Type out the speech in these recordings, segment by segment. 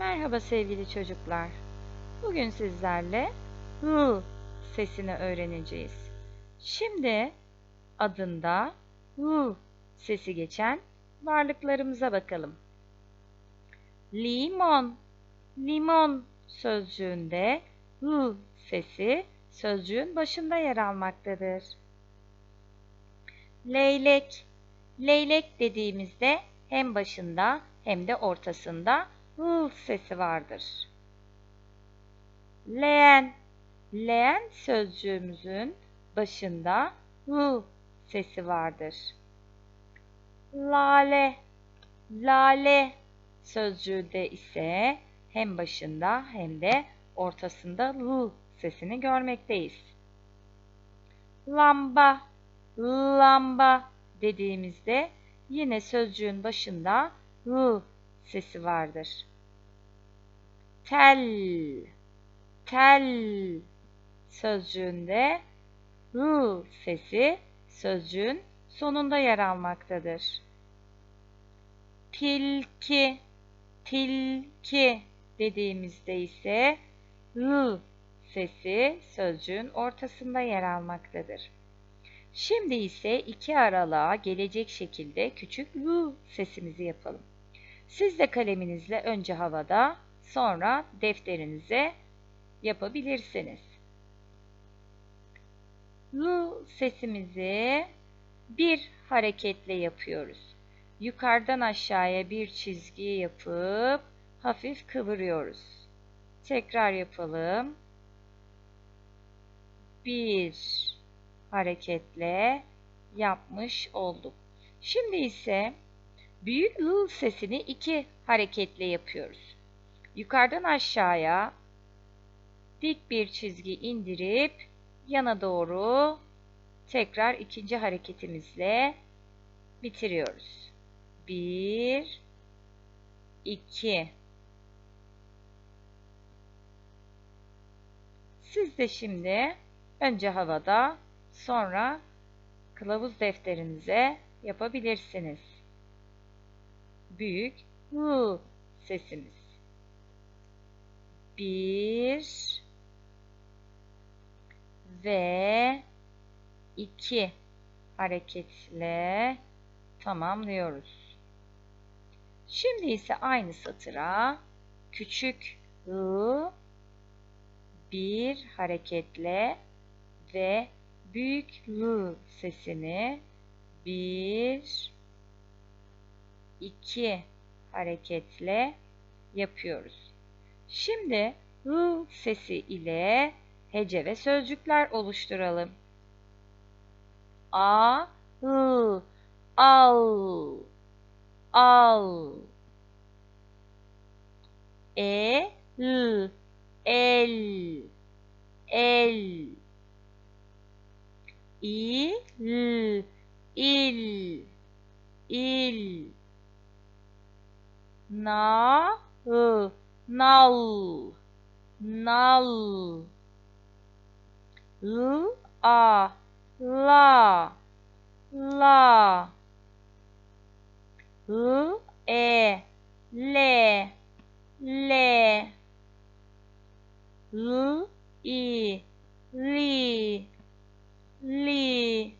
Merhaba sevgili çocuklar. Bugün sizlerle hı sesini öğreneceğiz. Şimdi adında hı sesi geçen varlıklarımıza bakalım. Limon, limon sözcüğünde hı sesi sözcüğün başında yer almaktadır. Leylek, leylek dediğimizde hem başında hem de ortasında ı sesi vardır. Leğen, leğen sözcüğümüzün başında ı sesi vardır. Lale, lale sözcüğünde ise hem başında hem de ortasında l sesini görmekteyiz. Lamba, lamba dediğimizde yine sözcüğün başında l sesi vardır. Tel, tel sözcüğünde r sesi sözcüğün sonunda yer almaktadır. Tilki, tilki dediğimizde ise r sesi sözcüğün ortasında yer almaktadır. Şimdi ise iki aralığa gelecek şekilde küçük l sesimizi yapalım. Siz de kaleminizle önce havada, sonra defterinize yapabilirsiniz. L sesimizi bir hareketle yapıyoruz. Yukarıdan aşağıya bir çizgi yapıp hafif kıvırıyoruz. Tekrar yapalım. Bir hareketle yapmış olduk. Şimdi ise büyük L sesini iki hareketle yapıyoruz. Yukarıdan aşağıya dik bir çizgi indirip yana doğru tekrar ikinci hareketimizle bitiriyoruz. Bir, iki. Siz de şimdi önce havada sonra kılavuz defterinize yapabilirsiniz. Büyük L sesimiz. Bir ve iki hareketle tamamlıyoruz. Şimdi ise aynı satıra küçük L bir hareketle ve büyük L sesini bir, iki hareketle yapıyoruz. Şimdi L sesi ile hece ve sözcükler oluşturalım. A, L, al, al. E, L, el, el. İ, l, il, il. Na, ı, nal, nal. L, a, la, la. L, e, le, le. L, i, li, li.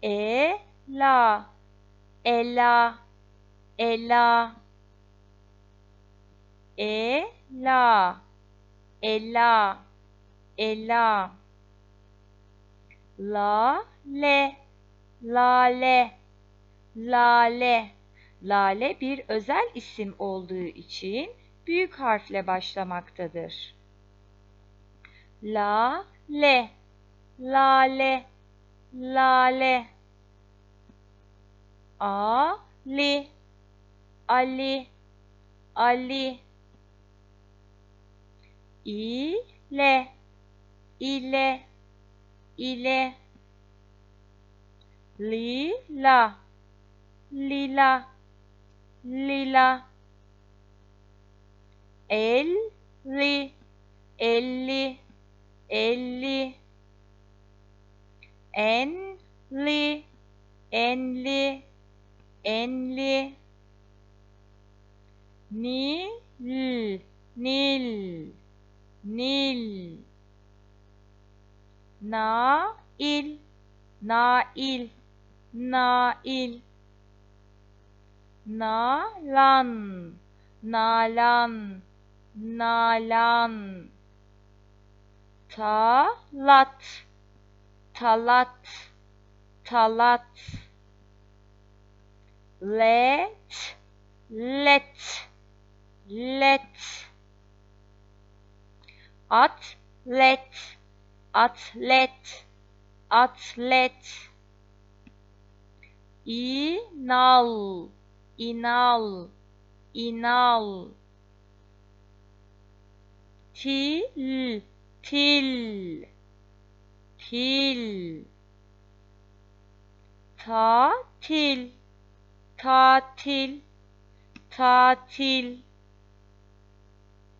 E, la, ela, ela. E, la, ela, ela. La, le, lale, lale. Lale bir özel isim olduğu için büyük harfle başlamaktadır. La, le, lale, lale. A, li, ali, ali. İle, ile. Li, la, lila, lila. El, li, elli, elli. En, li, enli, enli. Nil, Nil, Nil. Nail, Nail, Nail. Nalan, Nalan, Nalan. Talat, Talat, Talat. Let, Let, Let. Atlet, Atlet, Atlet. İnal, İnal, İnal. Til, Til, Til. Tatil, Tatil, Tatil.